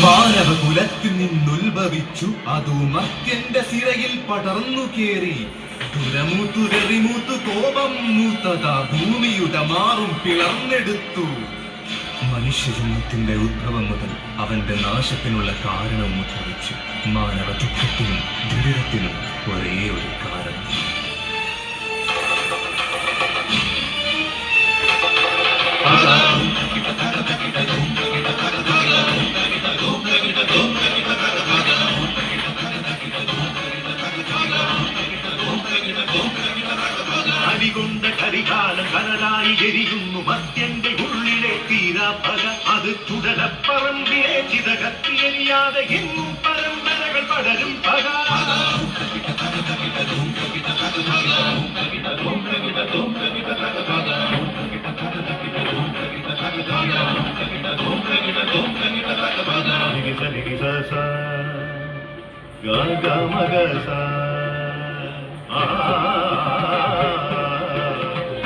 മാനവ കുലത്തിൽ നിന്നുത്ഭവിച്ചു അതു മക്കന്റെ സിറയിൽ പടർന്നു കേറി തുരമൂത്തുരറിമൂത്തു കോപം മൂത്തതാ ഭൂമിയുടെ മാറും പിളർന്നെടുത്തു മനുഷ്യജന്മത്തിന്റെ ഉദ്ഭവം മുതൽ അവന്റെ നാശത്തിനുള്ള കാരണവും ഉദ്ഭവിച്ചു മാനവ ദുഃഖത്തിനും ദുരിതത്തിനും ഒരേ ഒരു കാരണം അടികൊണ്ട ചുടലപ്പറമ്പിലെ ചിതകത്തിയെരിയാതെ എങ്ങും പരമ്പരകൾ പടരും പക നിരിസ നിരിസ സ, ഗ ഗ മ ഗ സ. ആ,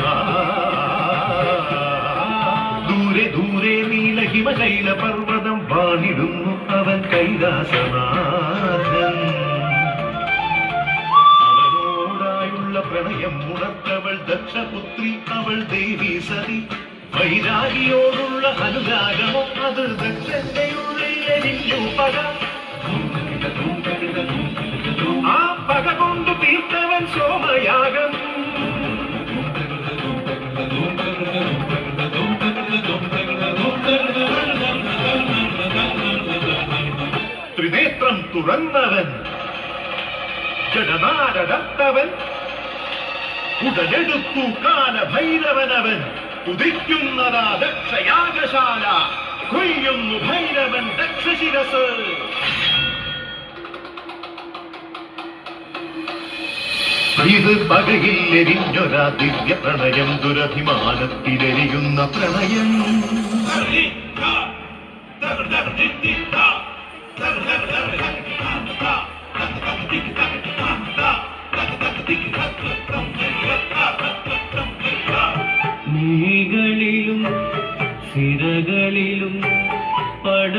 ആ, ദൂരെ ദൂരെ നീലഹിമശൈല പർവതം വാണിടുന്നു അവൻ കൈലാസനാഥൻ. അവനോടായുള്ള പ്രണയം ഉണർത്തവൾ ദക്ഷപുത്രി അവൾ ദേവി സതി. വൈരാഗിയോടുള്ള അനുരാഗമോ അത് ദക്ഷന്റെ എരിഞ്ഞു പക. തുറന്നവൻ. ജഡനാരടത്തവൻ ഉടലെടുത്തു കാലഭൈരവനവൻ. ഉദിക്കുന്നതാ ദക്ഷയാഗശാല കൊയ്യുന്നു ഭൈരവൻ ദക്ഷശിരസ്. ഇത് പകയില്ലെരിഞ്ഞൊരാ ദിവ്യ പ്രണയം ദുരഭിമാനത്തിലെരിയുന്ന പ്രണയം.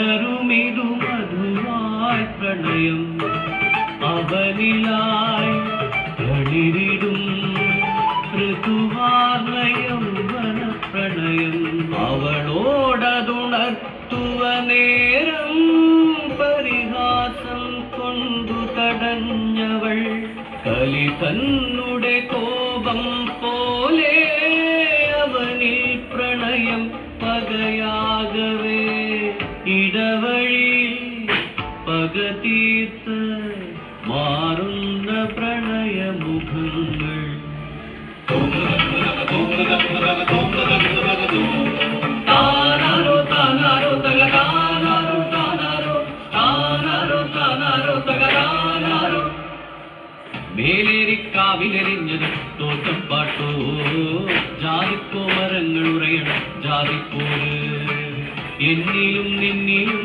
പടരുമിതു മധുവായി പ്രണയം അവനിലായി കളിരിടും ഋതുവാർണയം വന പ്രണയം അവളോടതുണർത്തുവ നേരം പരിഹാസം കൊണ്ടു തടഞ്ഞവൾ കലി തന്നുടെ കോപം തോറ്റം പാട്ടോ. ജാതിക്കോ മരങ്ങൾ ഉറയണം ജാതിപ്പോര് എന്നിലും നിന്നിലും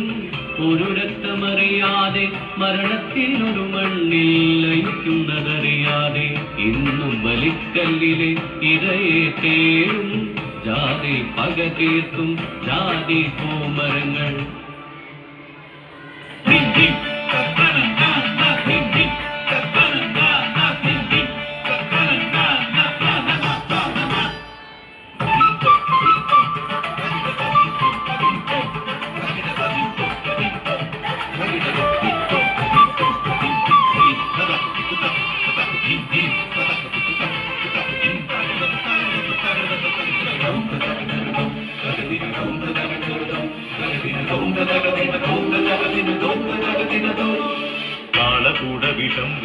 ഒരു രക്തമറിയാതെ മരണത്തിനൊരു മണ്ണിൽ ലയിക്കുന്നതറിയാതെ ഇന്നും ബലിക്കല്ലിലെ ഇരയെ തേടും. ജാതി പക തീർത്തും ജാതി കോമരങ്ങൾ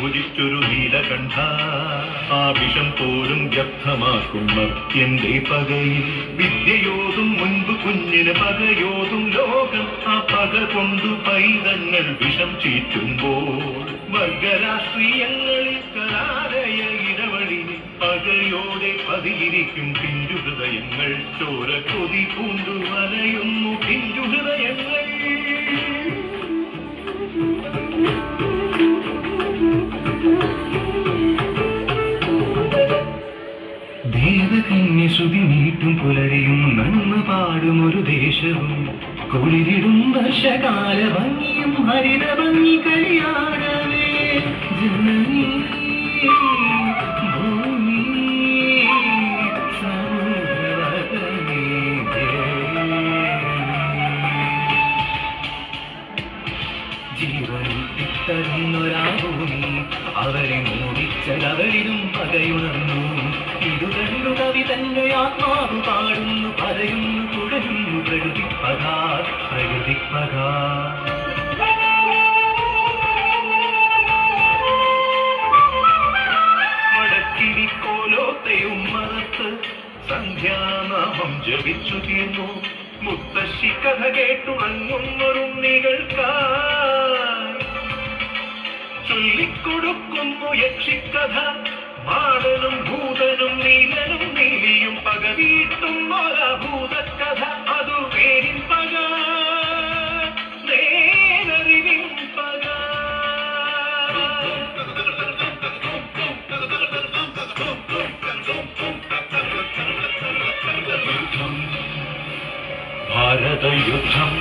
ഭുജിച്ചൊരു നീലകണ്ഠ. ആ വിഷം പോലും വ്യക്തമാക്കും എന്റെ പകയിൽ. വിദ്യയോതും മുൻപ് കുഞ്ഞിന് പകയോതും ലോകം ആ പക കൊണ്ടു പൈതങ്ങൾ വിഷം ചീറ്റുമ്പോൾ. വർഗരാഷ്ട്രീയങ്ങളിൽ കലാലയ ഇടവഴി പകയോടെ പതിയിരിക്കും പിഞ്ചു ഹൃദയങ്ങൾ. ചോര കൊതി പൂണ്ടു വലയുന്നു പിഞ്ചു ഹൃദയങ്ങൾ. വർഷകാല ഭംഗിയും ഹരിത ഭംഗി കളിയാടവേ ജനനീ അവരെ മൂടിച്ചതവരിലും പകയുണർന്നു. ഇതു കണ്ടു കവി തന്റെ ആത്മാവ് പാടുന്നു പറയുന്നു പകാ മടക്കിരിക്കോലോത്തെയും മറത്ത് സന്ധ്യാനാമം ജപിച്ചു തീർന്നു. മുത്തശ്ശി കഥ കേട്ടുണങ്ങുന്നൊരുണ്ണികൾക്കായി ചൊല്ലിക്കൊടുക്കുന്നു യക്ഷിക്കഥ മാടനും ഭൂതനും നീലനും നീലിയും പകവീട്ടും ഭൂതക്കഥ അതു പേരിൻ ഭാരതയുദ്ധം.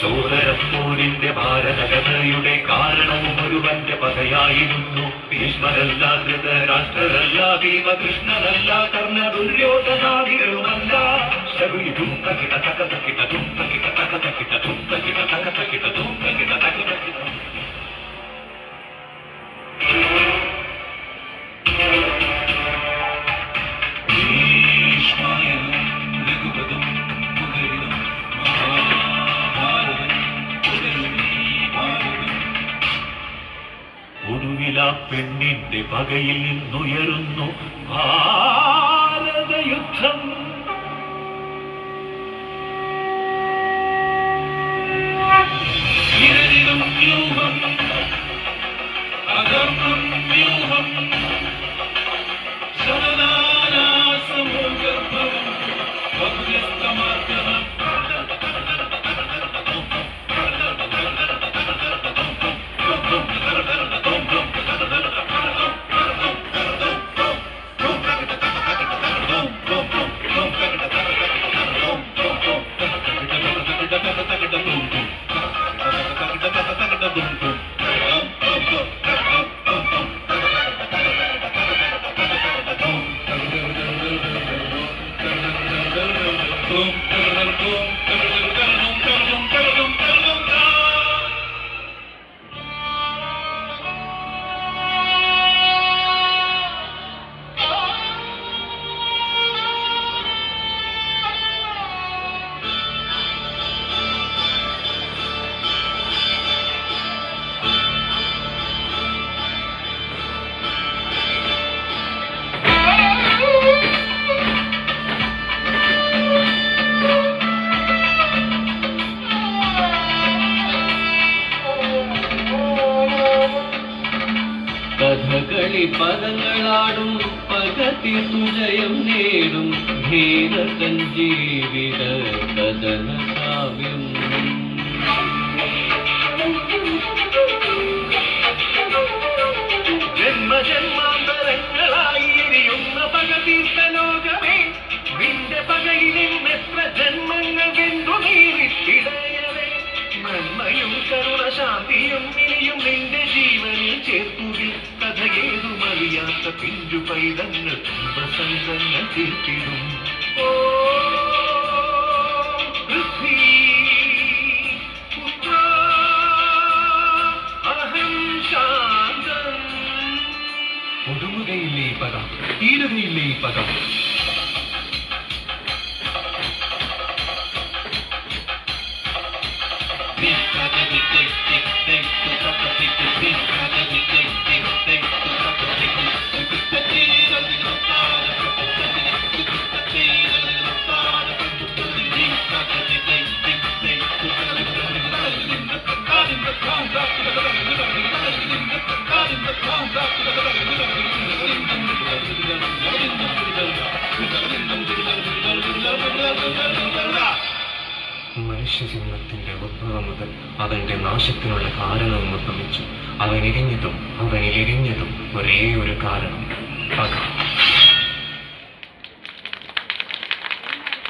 സോദരപ്പോരിന്റെ ഭാരതകഥയുടെ കാരണവും ഒരുവന്റെ പകയായിരുന്നു. ഭീഷ്മരല്ല ധൃതരാഷ്ട്രരല്ല ഭീമകൃഷ്ണനല്ല കർണ ദുര്യോധനാദികളുമല്ല ശകുനി ധും തകിട തക പെണ്ണിന്റെ പകയിൽ നിന്നുയരുന്നു ഭാരതയുദ്ധം. വ്യൂഹം വ്യൂഹം. Boom, boom, boom. കഥകളി പദങ്ങളാടും പകത്തി സുജയം നേടും. ധീരതൻ ജീവിത കഥന കാവ്യം എരിയുന്ന പകതീർത്ത ജന്മങ്ങൾ ഇനിയും നിന്റെ ജീവനിൽ കഥയേതും അറിയാത്ത പിഞ്ചു പൈതങ്ങൾ അഹം ശാന്തം. ഒടുങ്ങുകയില്ലേ പദം? തീരുകയില്ലേ പദം? മനുഷ്യജന്മത്തിന്റെ ഉദ്ഭവം മുതൽ അവന്റെ നാശത്തിനുള്ള കാരണവും ഉദ്ഭവിച്ചു അവനിരിഞ്ഞതും അവനിലിരിഞ്ഞതും ഒരേ ഒരു കാരണം. പക.